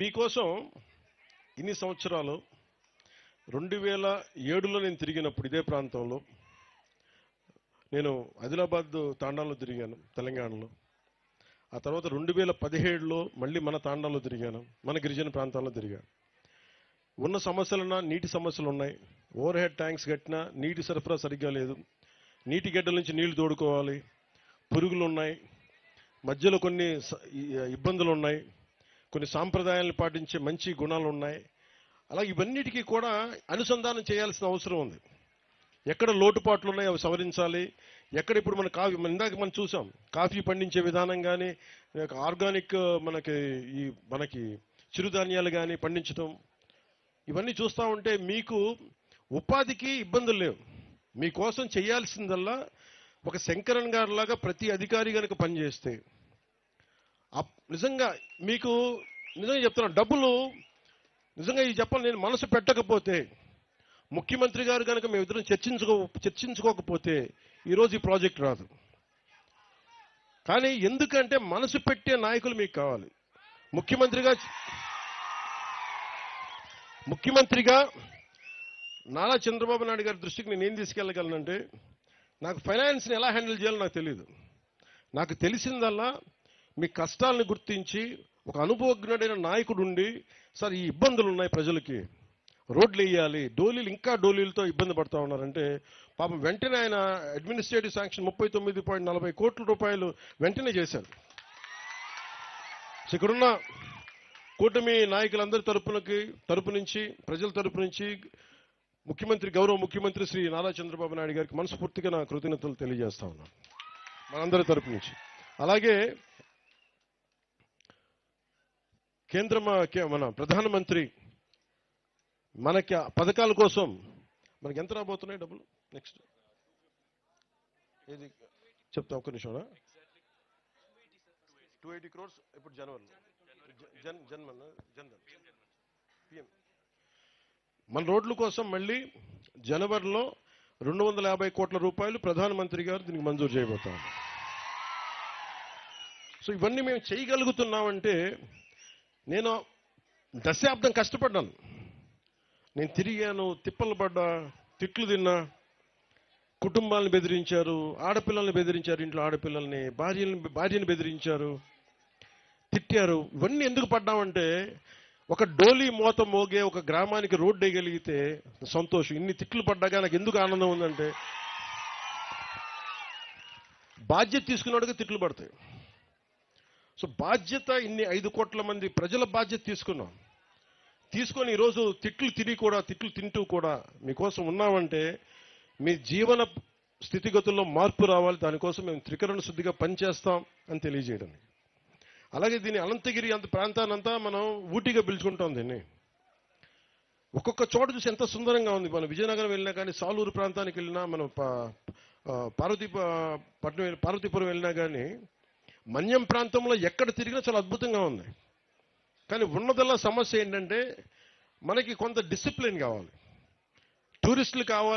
మీకోసం ఇన్ని సంవత్సరాలు రెండు వేల ఏడులో నేను తిరిగినప్పుడు ఇదే ప్రాంతంలో నేను ఆదిలాబాద్ తాండాలో తిరిగాను తెలంగాణలో. ఆ తర్వాత రెండు వేల పదిహేడులో మళ్ళీ మన తాండాలో తిరిగాను మన గిరిజన ప్రాంతాల్లో తిరిగాను. ఉన్న సమస్యలున్నా నీటి సమస్యలు ఉన్నాయి. ఓవర్ హెడ్ ట్యాంక్స్ కట్టినా నీటి సరఫరా సరిగ్గా లేదు. నీటి గడ్డల నుంచి నీళ్ళు తోడుకోవాలి. పురుగులు ఉన్నాయి. మధ్యలో కొన్ని స- ఇబ్బందులు ఉన్నాయి. కొన్ని సాంప్రదాయాలను పాటించే మంచి గుణాలు ఉన్నాయి. అలాగే ఇవన్నిటికీ కూడా అనుసంధానం చేయాల్సిన అవసరం ఉంది. ఎక్కడ లోటుపాట్లు ఉన్నాయి అవి సవరించాలి. ఎక్కడ ఇప్పుడు మన కాఫీ ఇందాక మనం చూసాం కాఫీ పండించే విధానం కానీ ఆర్గానిక్ మనకి ఈ మనకి చిరుధాన్యాలు కానీ పండించడం ఇవన్నీ చూస్తూ ఉంటే మీకు ఉపాధికి ఇబ్బందులు లేవు. మీకోసం చేయాల్సిందల్లా ఒక శంకరన్ గారి లాగా ప్రతి అధికారి కనుక పనిచేస్తే నిజంగా మీకు నిజంగా చెప్తున్నాను డబ్బులు నిజంగా ఈ చెప్పాలి నేను మనసు పెట్టకపోతే ముఖ్యమంత్రి గారు కనుక మేము ఇద్దరం చర్చించుకో చర్చించుకోకపోతే ఈరోజు ఈ ప్రాజెక్ట్ రాదు. కానీ ఎందుకంటే మనసు పెట్టే నాయకులు మీకు కావాలి. ముఖ్యమంత్రిగా ముఖ్యమంత్రిగా నారా చంద్రబాబు నాయుడు గారి దృష్టికి నేను ఏం తీసుకెళ్ళగలనంటే నాకు ఫైనాన్స్ని ఎలా హ్యాండిల్ చేయాలో నాకు తెలియదు నాకు తెలిసిందల్లా మీ కష్టాలను గుర్తించి ఒక అనుభవజ్ఞుడైన నాయకుడు ఉండి సార్ ఈ ఇబ్బందులు ఉన్నాయి ప్రజలకి. రోడ్లు వేయాలి డోలీలు ఇంకా డోలీలతో ఇబ్బంది పడుతూ ఉన్నారంటే పాపం వెంటనే ఆయన అడ్మినిస్ట్రేటివ్ శాంక్షన్ ముప్పై తొమ్మిది పాయింట్ నలభై కోట్ల రూపాయలు వెంటనే చేశారు. సో ఇక్కడున్న కూటమి నాయకులందరి తరపునకి తరపు నుంచి ప్రజల తరపు నుంచి ముఖ్యమంత్రి గౌరవ ముఖ్యమంత్రి శ్రీ నారా చంద్రబాబు నాయుడు గారికి మనస్ఫూర్తిగా నా కృతజ్ఞతలు తెలియజేస్తా ఉన్నాను. మనందరి తరపు నుంచి. అలాగే కేంద్ర మన ప్రధానమంత్రి మనకి పథకాల కోసం మనకి ఎంత రాబోతున్నాయి డబ్బులు? నెక్స్ట్ ఏది? చెప్తా ఒక్క నిమిషం టూ ఎయిటీ క్రోర్స్ ఇప్పుడు జనవరిలో జ- జన్ జన్మన్ పిఎం మన రోడ్ల కోసం మళ్ళీ జనవరిలో రెండు వందల యాభై కోట్ల రూపాయలు ప్రధానమంత్రి గారు దీనికి మంజూరు చేయబోతా సో ఇవన్నీ మేము చేయగలుగుతున్నామంటే నేను దశాబ్దం కష్టపడ్డాను. నేను తిరిగాను తిప్పలు పడ్డా తిట్లు తిన్నా కుటుంబాలను బెదిరించారు ఆడపిల్లల్ని బెదిరించారు ఇంట్లో ఆడపిల్లల్ని భార్యని భార్యని బెదిరించారు తిట్టారు. ఇవన్నీ ఎందుకు పడ్డామంటే ఒక డోలీ మూత మోగే ఒక గ్రామానికి రోడ్డు వేయగలిగితే సంతోషం. ఇన్ని తిట్లు పడ్డాగా నాకు ఎందుకు ఆనందం ఉందంటే బాధ్యత తీసుకున్నాడుగా తిట్లు పడతాయి. సో బాధ్యత ఇన్ని ఐదు కోట్ల మంది ప్రజల బాధ్యత తీసుకున్నాం. తీసుకొని ఈరోజు తిట్లు తిని కూడా తిట్లు తింటూ కూడా మీకోసం ఉన్నామంటే మీ జీవన స్థితిగతుల్లో మార్పు రావాలి దానికోసం మేము త్రికరణ శుద్ధిగా పనిచేస్తాం అని తెలియజేయడం. అలాగే దీని అనంతగిరి అంత ప్రాంతానంతా మనం ఊటీగా పిలుచుకుంటాం దీన్ని. ఒక్కొక్క చోట చూసి ఎంత సుందరంగా ఉంది. మనం విజయనగరం వెళ్ళినా కానీ సాలూరు ప్రాంతానికి వెళ్ళినా మనం పార్వతీ పట్నం పార్వతీపురం వెళ్ళినా కానీ మన్యం ప్రాంతంలో ఎక్కడ తిరిగినా చాలా అద్భుతంగా ఉంది. కానీ ఉన్నదల్లా సమస్య ఏంటంటే మనకి కొంత డిసిప్లిన్ కావాలి. టూరిస్టులు కావాలి